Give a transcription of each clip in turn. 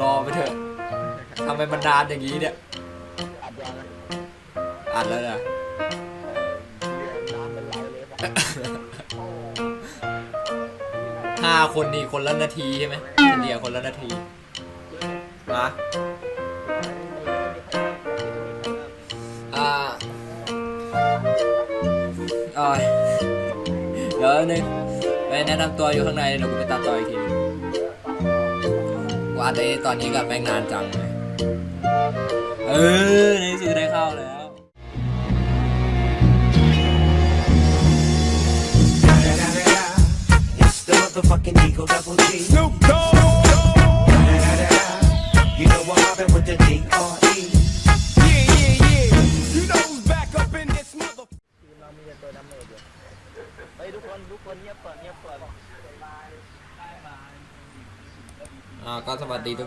รอไปเถอะทำไมมันนานอย่างนี้เนี่ยอัดยาวนะอัดแล้วนะน้ำเป็นไหลเลยห้าคนนี่คนละนาทีใช่ไหมเฉลี่ยคนละนาทีมาอ่าอ่อยเดี๋ยวนึงไปแนะนำตัวอยู่ข้างในเดี๋ยวกูไปตัดต่ออีกทีว่าได้ตอนนี้กับแม่งนานจังเลย เออ ในที่สุดได้เข้าแล้ว It's the motherfucking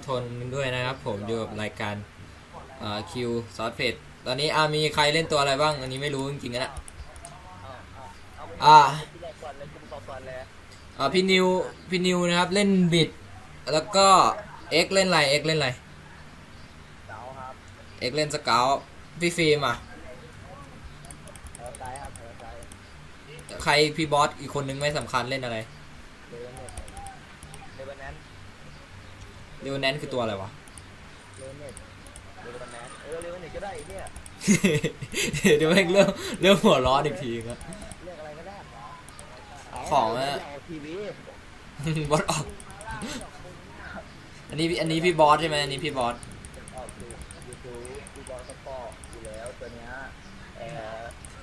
สวัสดีทุกคนด้วยนะครับผมอยู่กับรายการคิวซอสเฟดตอนนี้อามีใครเล่นตัวอะไรบ้าง อันนี้ไม่รู้จริงๆนะอ่าที่แรกก่อนเลยกลุ่มต่อก่อนเลยอ่าพี่นิวพี่นิวนะครับเล่นบิด แล้วก็เอ็กเล่นอะไรเอ็กเล่นอะไรเอ็กเล่นสเกลพี่ฟิล์มอะใครับเออใจใครพี่บอสอีกคนนึงไม่สำคัญเล่นอะไร เลเวนเน็ตเลเวนแนน เรวแนนคือตัวอะไรวะเลเวเน็ตเลเวนแนนเออเลเวเน็ตก็ได้ไอ้เนี่ยเดี๋ยวแม่งเริ่มเริ่มหัวร้อนอีกทีครับ เรียกอะไรก็ได้ของอะ เาทีวีบอสออก อันนี้อันนี้พี่บอสใช่ไหมอันนี้พี่บอส ออกดูยูทูบดูบอลสปอร์ตอยู่แล้วตัวเนี้ยเออ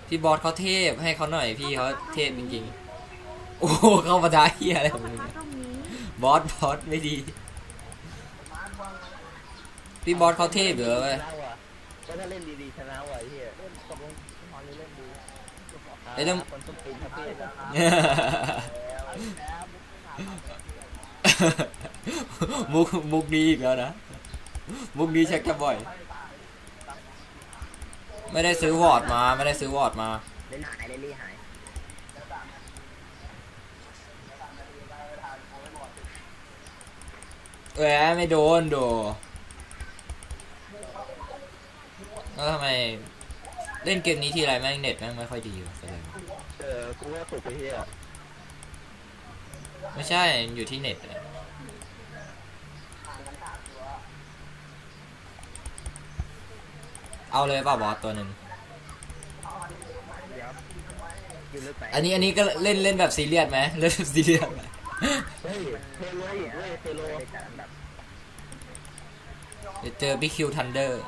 พี่บอสเขาเทพให้เขาหน่อยพี่เขาเทพจริงๆ โอ้โหเข้ามาท้าเฮียอะไรของมึงเนี่ยบอสบอสไม่ดี พี่บอสเขาเทพเหรอเว้ยชนะว่ะก็ถ้าเล่นดีๆชนะว่ะไอ้เฮียเล่นตกลงทุกคนเล่นดีเอ้ยต้องคนต้องปีนครับพี่แล้วมุกมุกนี้อีกแล้วนะ มุกนี้เช็คจะบ่อย ไม่ได้ซื้อวอร์ดมา ไม่ได้ซื้อวอร์ดมา เล่นหายเล่นรีหายเอ้ยไม่โดนโด แล้วทำไมเล่นเกมนี้ทีไรแม่งเน็ตแม่งไม่ค่อยดีวะแสดงว่าเออกูว่าถูกไปเฮียไม่ใช่อยู่ที่เน็ตอะเอาเลยเปล่าบอสตัวหนึ่งอยู่ลึกไปอันนี้อันนี้ก็เล่นเล่นแบบซีเรียสไหมเล่นแบบซีเรียสไหมเฮ้ยเทโลอีกเว้ยเทโล เดี๋ยวเจอพี่คิวทันเดอร์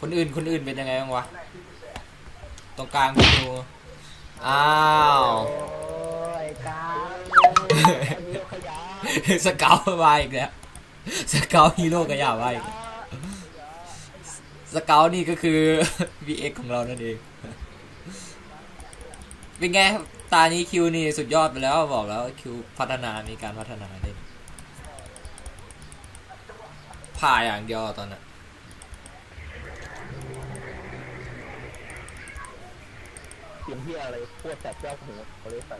คนอื่นคนอื่นเป็นยังไงบ้างวะ ตรงกลางพี่คิวอ้าวโอ้ยกาฮีโร่ขยะสเกลมาอีกแล้วสเกลฮีโร่กระยามาอีกแล้วสเกลนี่ก็คือ VX ของเรานั่นเอง เป็นไงครับตานี้คิวนี่สุดยอดไปแล้วบอกแล้วคิวพัฒนามีการพัฒนาเล่นผ่าอย่างเดียวตอนนั้น สียงเฮียอะไรพวกแสบเจ้าหูเขาเลยใส่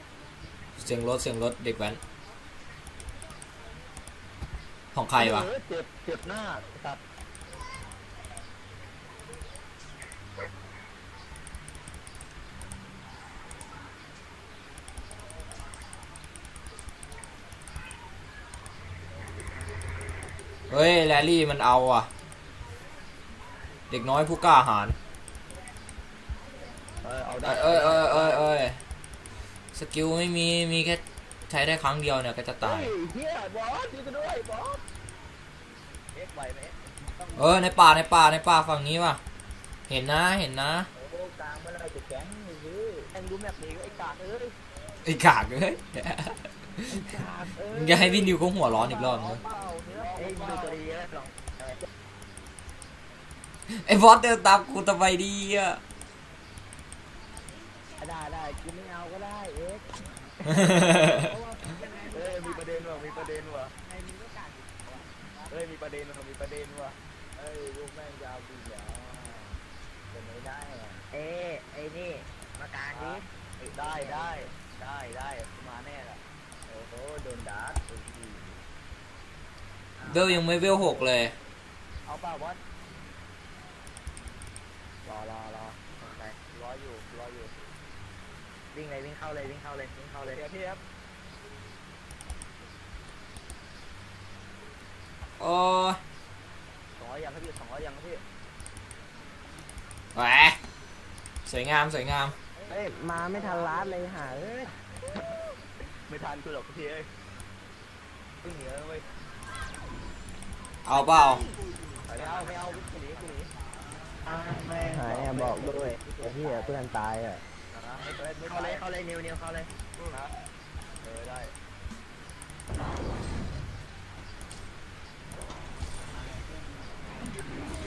เสียงรถเสียงรถเด็กแว้นของใครวะ เออเจ็บเจ็บหน้าตัดเฮ้ยแรลลี่มันเอาอะ เด็กน้อยผู้กล้าหาญ ได้เอ้ยเอ้ยเอ้ยเอ้ยเอ้ยสกิลไม่มี มีแค่ใช้ได้ครั้งเดียวเนี่ยก็จะตาย เฮ้เฮียบอสอยู่กันด้วยบอสเอ็กซ์ไหวไหมเออในป่าในป่าในป่าฝั่งนี้ว่ะ เห็นนะเห็นนะ โอ้กลางเมื่อไรจะแข็งยื้อแองดูแมปนี้ไอ้กากเอ้ยไอ้กากเอ้ยกากเอ้ยมึงจะให้พี่นิวเขาหัวร้อนอีกรอบนึงเปล่าเนี่ยเอ้ยดูตัวดีนะลองไอ้บอสเดินตามกูทำไมดีอะ ได้ได้กูไม่เอาก็ได้เอ็กซ์เอ้ยมีประเด็นว่ะมีประเด็นว่ะเอ้ยมีประเด็นว่ะมีประเด็นว่ะเอ้ยลูกแม่งยาวดีแล้วเป็นไม่ได้อะเอ้ยไอ้นี่มากลางดิได้ได้ได้ได้มาแน่ละโอ้โหโดนดัดเวลยังไม่เวลหกเลย เอาเปล่าวอดรอรอรอไปรออยู่รออยู่ วิ่งเลยวิ่งเข้าเลยวิ่งเข้าเลยวิ่งเข้าเลยเทียบเทียบโอ้ยสองร้อยยังครับพี่สองร้อยยังครับพี่แหวสวยงามสวยงาม เอ้ยมาไม่ทันร้านเลยหาเอ้ยไม่ทันกูหรอกพี่เอ้ยวิ่งเหนือเว้ยเอาเปล่าไม่เอาไม่เอาวิ่งหนีกูหนีหายอะบอกด้วยไอ้ที่เพื่อนตายอะ เข้าเลยเข้าเลยนิวนิวเข้าเลยนะเออได้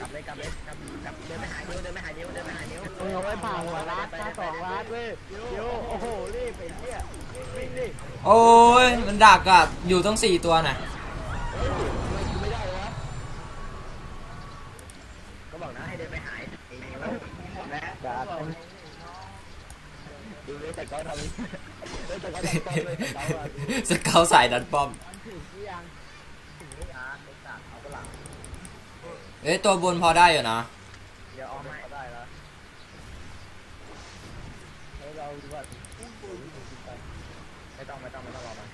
กลับเลยกลับเลยกลับกลับเดินไปหานิ้วเดินไปหานิ้วเดินไปหานิ้วมึงเอาไว้ผ่าหัวร้านค่าสองร้านเว้ยเดี๋ยวโอ้โหรีบไปเที่ยวิ่งดิโอ้ยมันดักอะอยู่ต้องสี่ตัวน่ะ ไม่ได้วะก็บอกนะให้เดินไปหาไอ้นิ้วนะ ดาบเป็น ดู เลยแต่ก็ทำแต่ก็ทำต้นเลยแต่ก็ว่าสเกลสายดันป้อมถึงหรือยังถึงนี่อะไอ้สัตว์เอาไปหลังเอ้ยตัวบนพอได้อยู่นะ เดี๋ยวเอาให้ก็ได้แล้วให้เราดูว่าไม่ต้องไม่ต้องไม่ต้องรอมัน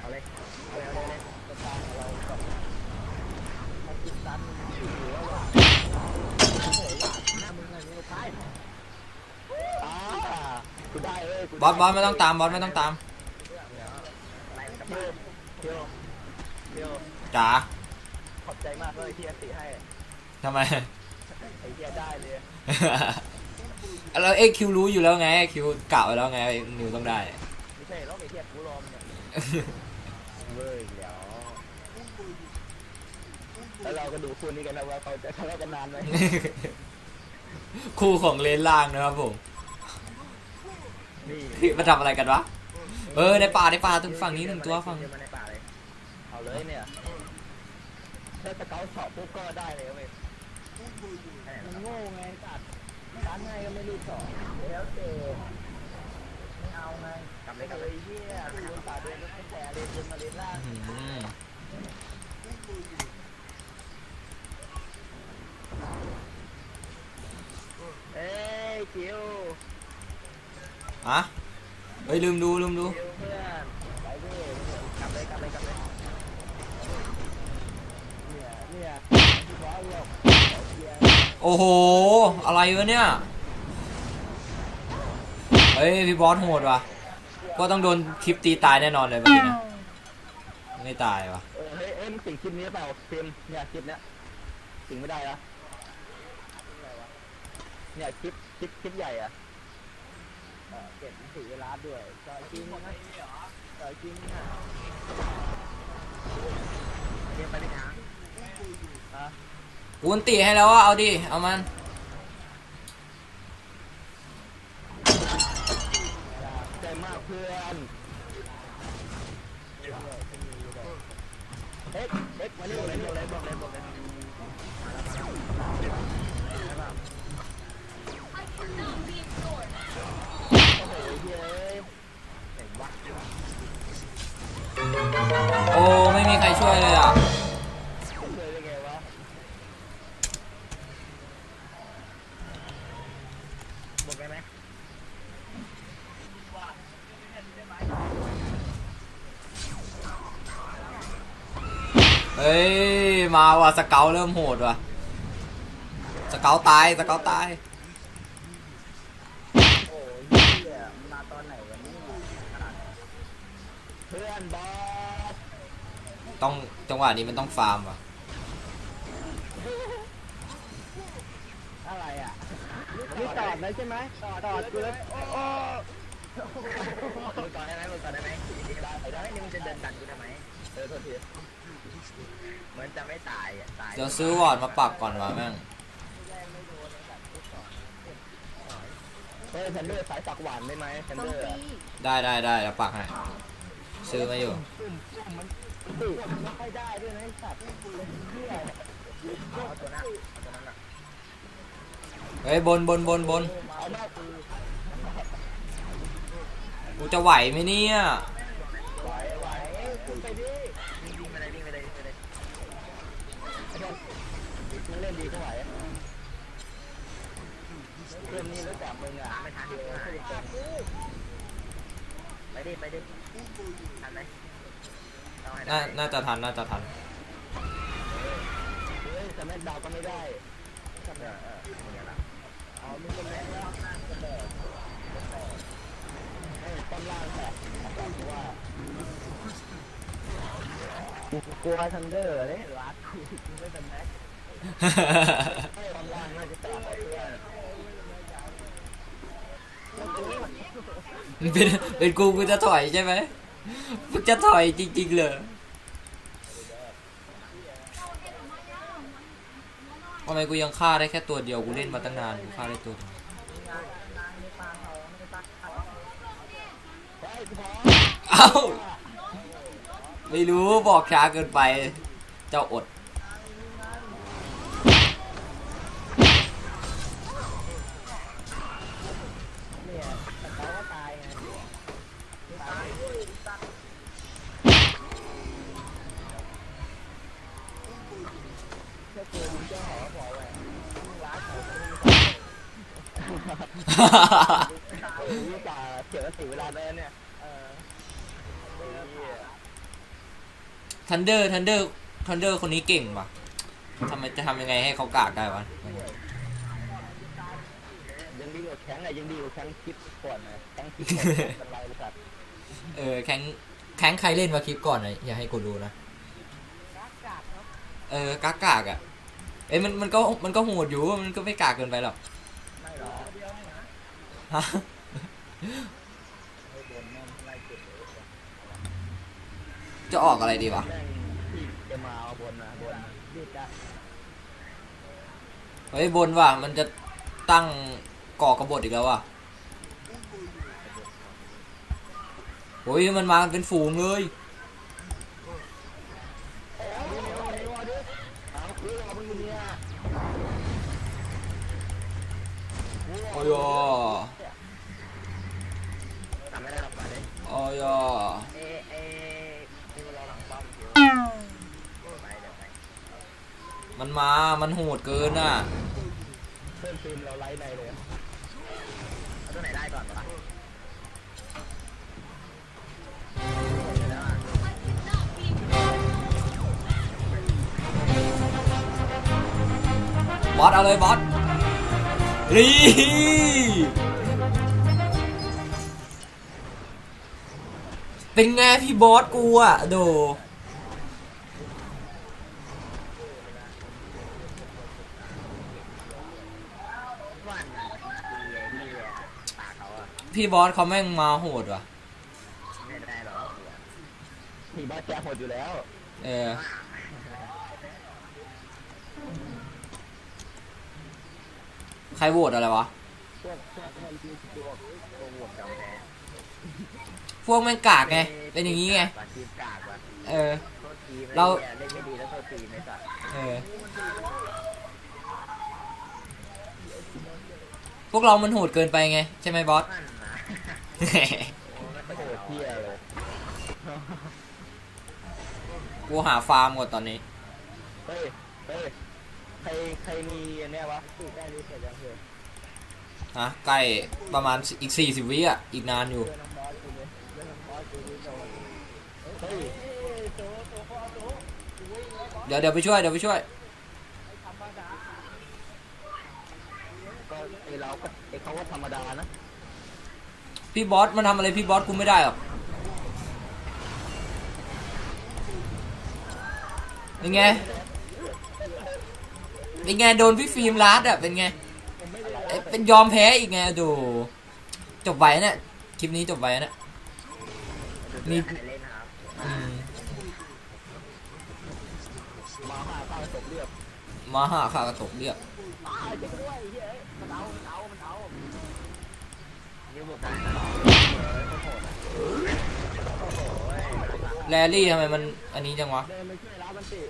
เอาเลยเอาเลยเอาเลยตัวกลางเราแบบมันติดตันอยู่แล้วว่าโอ้โหหน้ามึงอะไรนี่ท้าย อ่ากูได้เอ้ยกูบอสบอสไม่ต้องตามบอสไม่ต้องตามอะไรมันกับเที่ยวเที่ยวเที่ยวจ๋าขอบใจมากเลยที่อันติให้ทำไม ไอ้เหี้ยได้เลยแล้วเอ็กคิวรู้อยู่แล้วไงคิวกะไว้แล้วไงนิวต้องได้ ไม่ใช่หรอกไอ้เหี้ยกูรอมเนี่ยเว้ยเดี๋ยวแล้วเราก็ดูคู่นี้กันนะว่าเขาจะทะเลาะกันนานไหมคู่ของเลนล่างนะครับผม นี่พี่มาทำอะไรกันวะ เออในป่าในป่าตรงฝั่งนี้หนึ่งตัวฝั่งเดี๋ยมาในป่าเลยเอาเลยเนี่ยถ้าสเกลสอบปุ๊บก็ได้เลยเว้ยมันโง่ไงตัดร้านไงก็ไม่รู้ต่อแล้วเจอไม่เอาไงกลับเลยกลับเลยเหี้ยดูบนป่าเดินไม่แฉเลยเดินมาเลนล่างอื้อหือเอ้ยคิว อะเฮ้ยลืมดูลืมดูคิวเพื่อนไปดิกลับเลยกลับเลยกลับเลยเนี่ยเนี่ยที่ร้อยหรอกโอ้โห อะไรวะเนี่ย เฮ้ยพี่บอสโหดว่ะ ก็ต้องโดนคลิปตีตายแน่นอนเลยเมื่อกี้นะไม่ตายว่ะเออเฮ้ยเอ้ยมึงสิงคลิปนี้เปล่าเฟรมเนี่ยคลิปเนี้ยสิงไม่ได้ละเนี่ยคลิปคลิปคลิปใหญ่อะ เออเก็บสีร้าด้วยจอยจริงนะจอยจริงนะเรียนไปเป็นยังฮะกูนตีให้แล้วว่าเอาดิ เอามัน ใจมากเพื่อนเอ็กเอ็กมานี่บอกเลยบอกเลยบอกเลยบอกเลยโอ้โหเย้ยเห็นวะ โอ้ไม่มีใครช่วยเลยอะเลยได้ไงวะบอกได้ไหมเฮ้ย มาว่ะสเกลเริ่มโหดว่ะสเกลตายสเกลตายโอ้ยเหี้ยมันมาตอนไหนวะเนี่ยเพื่อนบอส ต้องจังหวะนี้มันต้องฟาร์มว่ะอะไรอะนี่ตอดเลยใช่ไหมตอดตอดกูเลยโอ้โอ้มึงก่อนได้ไหมมึงก่อนได้ไหมได้ได้นี่มึงจะเดินตัดกูทำไมเออโทษทีเหมือนจะไม่ตายอะตายเดี๋ยวซื้อวอร์ดมาปักก่อนวะแม่งเฮ้ยแพนเดอร์สายสักหวานได้ไหมแพนเดอร์อะได้ได้ได้แล้วปักให้ซื้อมาอยู่ ดุไม่ค่อยได้ด้วยนะไอ้สัตว์เลยเหี้ยเอาตัวนั้นเอาตัวนั้นอะเฮ้ยบนบนบนบนเอามากูกูจะไหวไหมเนี่ยไหวไหวขึ้นไปดิวิ่งไปเลยวิ่งไปเลยวิ่งไปเลยไอ้โดนเล่นดีก็ไหวเกมนี้แล้วแต่มึงอะไม่ทันเลยไปดิไปดิทันไหม น่าน่าจะทันน่าจะทันเฮ้ยแต่แม่ดาวก็ไม่ได้ทำไมเอออย่างเงี้ยละเอามึงก็แม่แล้วจะแบกจะแบกเฮ้ยต้นล่างแตกแต่ว่ากูกลัวทันเดอร์เลยรัดกูกูไม่เป็นแม็กให้ต้นล่างน่าจะแตกเพื่อนเป็นเป็นกูกูจะถอยใช่ไหมกูจะถอยจริงๆเลย ทำไมกูยังฆ่าได้แค่ตัวเดียวกูเล่นมาตั้งนานกูฆ่าได้ตัวเอ้าไม่รู้บอกช้าเกินไป เจ้าอด ความรู้จักเสียสีเวลาเลยเนี่ยเออทันเดอร์ทันเดอร์ทันเดอร์คนนี้เก่งปะทำไมจะทำยังไงให้เขากากได้วะยังดีกว่าแข้งอะยังดีกว่าแข้งคลิปก่อนนะแข้งคลิปก่อนเป็นไรเลยครับเออแข้งแข้งใครเล่นมาคลิปก่อนนะอย่าให้กูรู้นะเออกากากอะเอ้ยมันมันก็มันก็โหดอยู่มันก็ไม่กากเกินไปหรอกไม่หรอ ฮะจะออกอะไรดีวะจะมาเอาบนนะบนรีบได้เฮ้ยบนว่ะมันจะตั้งก่อกระบฏอีกแล้วว่ะโอ้ยมันมาเป็นฝูงเลยโอ้ย เลยโอ้ยอเอเอคือเราหลังป้อมอยู่ไปเดี๋ยวไปมันมา มันโหดเกินอะ เพิ่มฟิล์มเราไลฟ์ในเลยเอาตัวไหนได้ก่อนวะบอสเอาเลยบอสรี เป็นไงพี่บอสกูอะโดวันดีดีปากเขาอะพี่บอสเขาแม่งมาโหดว่ะ ไม่ได้หรอกพี่บอสแจ๊หมดอยู่แล้ว เออ ใครโหวตอะไรวะ พวกพวกพวกที่พวกพวกหวดกำแพง พวกแม่งกากไง เป็นอย่างนี้ไง ทีมกากว่ะเออ โทษทีมเรา เล่นไม่ดีแล้วโทษทีมไอ้สัสเออ พวกเรามันโหดเกินไปไง ใช่ไหมบอส นั่นนะโหดเที่ยเลยกูหาฟาร์มก่อนตอนนี้ เฮ้ยเฮ้ยใครใครมีอันเนี้ยวะสูได้รีเสร็จยังเพื่อนฮะ ใกล้ประมาณอีก40วิอะ อีกนานอยู่ เพื่อนน้อง เพื่อนน้องบอสกูนี่โดนเฮ้ยโตโตพ่อโตเดี๋ยวเดี๋ยวไปช่วยเดี๋ยวไปช่วยก็ไอเราก็ไอเขาก็ธรรมดานะพี่บอสมันทำอะไรพี่บอสกูไม่ได้หรอกเป็นไง เป็นไง โดนพี่ฟิล์มลัดอะ เป็นไงเอ๊ะเป็นยอมแพ้อีกไงดู จบไว้เนี่ย คลิปนี้จบไว้เนี่ยมีเล่ นครับอืมมาห้าข้าวตกเรียบมาหาข้ากระตกเรียบอ้าวจะด้วยเฮ้ยมันเอามันเอามันเอานิ้วบุกได้โหดนะโอ้โหแรลลี่ทำไมมันอันนี้จังวะเดินไปช่วยรับมันสิ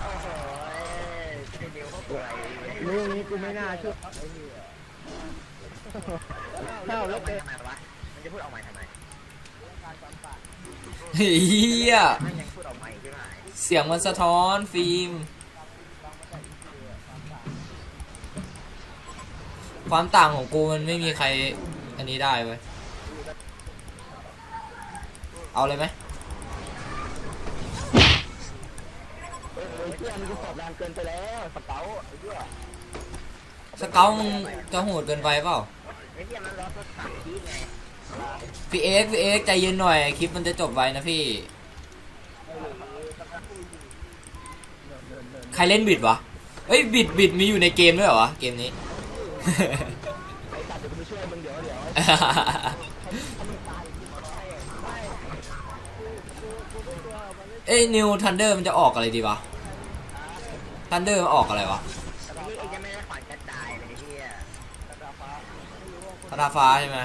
โอ้โหไอ้นิ้วเขาป่วยเรื่องนี้กูไม่น่าช่วยไอ้นี่เข้าแล้วเกินทำไมวะมันจะพูดออกมาทำไม การความปาก เฮียมันยังพูดออกมาอีกใช่ไหมเสียงมันสะท้อนฟิล์ม ความต่างของกูมันไม่มีใครอันนี้ได้เว้ย เอาเลยไหมเออไอ้เหี้ยมันจะสอบแรงเกินไปแล้วสเกาไอ้เหี้ยสเกลมึงจะโหดเกินไปเปล่า ไอ้เหี้ยมันล้อรถสั่งชี้ไง พี่เอ็กซ์พี่เอ็กซ์ใจเย็นหน่อย คลิปมันจะจบไวนะพี่ ใครเล่นบิดวะเอ้ยบิดบิดมีอยู่ในเกมด้วยเหรอวะเกมนี้ไอ้สัตว์เดี๋ยวกูไปช่วยมึงเดี๋ยวเดี๋ยวเอ้ยนิวทันเดอร์มันจะออกอะไรดีวะทันเดอร์มันออกอะไรวะแต่นี่เองจะไม่ได้ขวัญกระจายเลยไอ้เหี้ยพระดาฟ้าใช่ไหม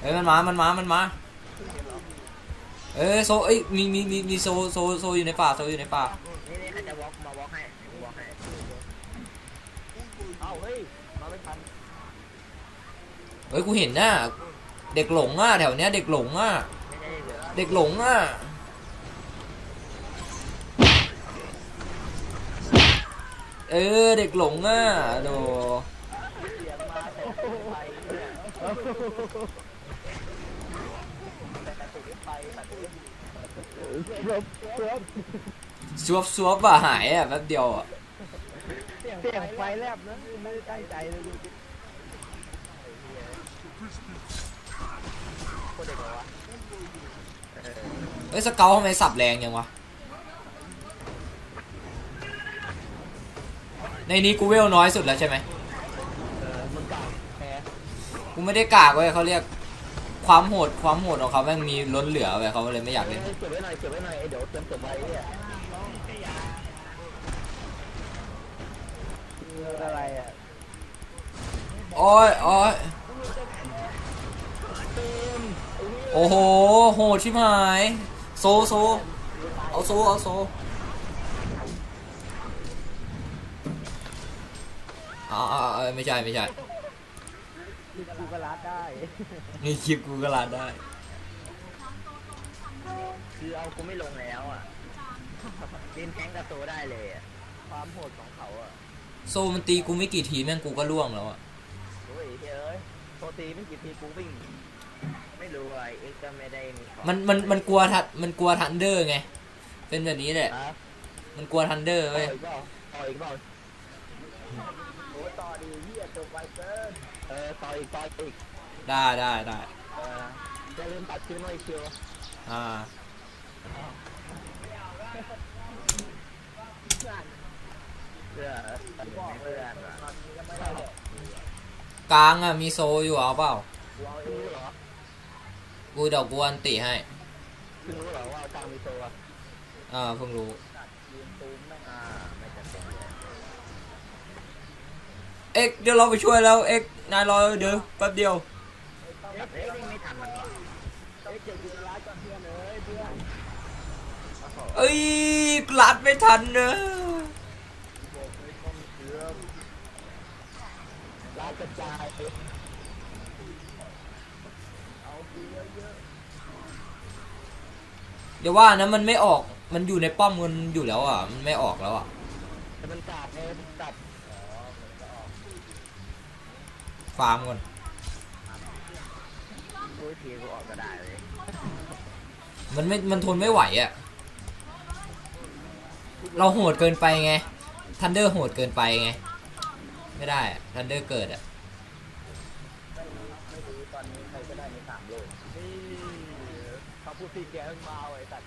เอ้ยมันมา มันมา มันมา เอ้ยโซเอ้ยมีมีมีมีโซโซโซอยู่ในป่าโซอยู่ในป่า นี่นี่เขาจะวอล์กมาวอล์กให้วอล์กให้เอ้าเฮ้ยมาไม่ทันเฮ้ยกูเห็นน่ะเด็กหลงอะแถวเนี้ยเด็กหลงอะไม่ได้เหลือเด็กหลงอะเออเด็กหลงอะโด เสียงมาแต่ไปเนี่ยแต่ติ ริ่มเริ่มซวบซวบอะหายอะแป๊บเดียวอะเสียงไฟแลบนะไม่ได้ตั้งใจเลยดูคตรเด็กเลยวะเฮ้ยสเกลทำไมสับแรงยังวะ ในนี้กูเวลน้อยสุดแล้วใช่ไหมเออมึงกล่าวแพ้กูไม่ได้กากเว้ยเขาเรียก ความโหดความโหดของเขาแม่งมีล้นเหลือเว้ยเขาเลยไม่อยากเล่นเก็บไว้หน่อยเก็บไว้หน่อยเดี๋ยวเตรียมเก็บไว้เนี่ยอะไรอะโอ้ยโอ้ยโอ้โหโหดชิบหายโซโซเอาโซเอาโซอ่าอ่าอ่าไม่ใช่ไม่ใช่ กูก็รัดได้นี่คลิปกูก็ลาดได้ คือเอากูไม่ลงแล้วอะเล่นแทงกับโซได้เลยอะความโหดของเขาอะโซมันตีกูไม่กี่ทีแม่งกูก็ล่วงแล้วอะโอ้ยเฮ้ยโทตีไม่กี่ทีกูวิ่ง ไม่รู้อะเอ็กซ์ก็ไม่ได้มีของมันมันมันกลัวทันมันกลัวทันเดอร์ไง เป็นแบบนี้แหละนะมันกลัวทันเดอร์ต่อเว้ย อีกเปล่าต่ออีกเปล่าโอ้ต่อดีเฮียจบไวเกิน เออต่ออีกต่ออีกได้ได้ได้เอออย่าลืมตัดคิวหน่อยคิวอ่าเพื่อตัดให้เพื่อนอะกลางอะมีโซอยู่เอาเปล่าเพิ่งรู้เหรอกูเดี๋ยวกูอันติให้เพิ่งรู้เหรอว่ากลางมีตัวอ่าเพิ่งรู้ยืนตูมแม่งอ่าไม่จำเป็นเลยเอ็กซ์เดี๋ยวเราไปช่วยแล้วเอ็กซ์ นายรอเดี๋ยวแป๊บเดียวเอ๊ะเอ๊ะไม่ทันมันหรอเอ้ยกลัดไม่ทันเนอะเดี๋ยวว่านะมันไม่ออก มันอยู่ในป้อมมันอยู่แล้วอะ มันไม่ออกแล้วอะมันกาดไงมันกัด ฟาร์มก่อนกูทีกูออกก็ได้เลยมันไม่ มันทนไม่ไหวอะเราโหดเกินไปไง ทันเดอร์โหดเกินไปไง ไม่ได้ทันเดอร์เกิดอะไม่รู้ตอนนี้ใครก็ได้ในสามโลกนี่เขาพูดพี่แกมันมาไอ้ตัด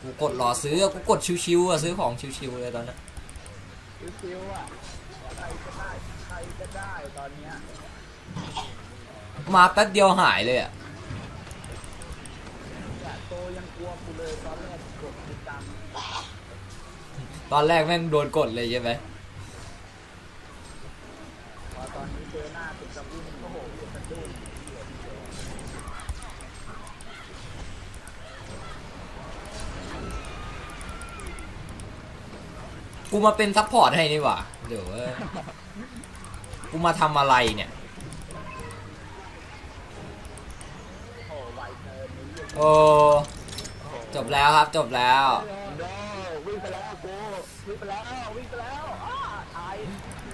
กูกดรอซื้ออะกูกดชิวๆอะซื้อของชิวๆเลยตอนนั้นซิวๆอะใครก็ได้ใครก็ได้ตอนเนี้ย มาแป๊บเดียวหายเลยอะตอนแรกแม่งโดนกดเลยใช่ไหมกูมาเป็นซัพพอร์ตให้นี่หว่าเดี๋ยวว้ยกูมาทำอะไรเนี่ย โอ้จบแล้วครับจบแล้ววิ่งไปแล้วกูวิ่งไปแล้ววิ่งไปแล้วอ้าตาย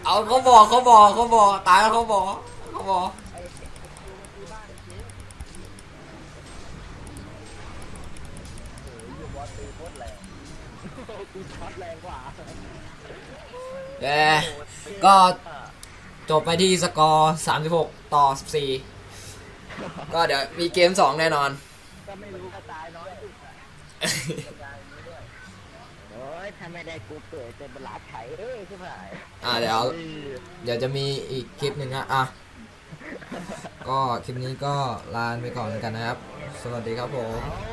เอาเขาบอกเขาบอกเขาบอกตายแล้วเขาบอกเขาบอกไอ้กูมาที่บ้านจริงโอ้ยยูบอสตีโคตรแรงกูช็อตแรงกว่าเย้ก็จบไปที่สกอร์ 36 ต่อ 14 ก็เดี๋ยวมีเกม 2 แน่นอน ก็ไม่รู้ก็ตายน้อยสุดอะตายนี้ด้วยโอ้ยถ้าไม่ได้กูเกิดจะเป็นลาไถเอ้ยใช่ไหมอ่าเดี๋ยว เดี๋ยวจะมีอีกคลิปหนึ่งนะอะ ก็คลิปนี้ก็ลาไปก่อนแล้วกันนะครับ สวัสดีครับผม โอ้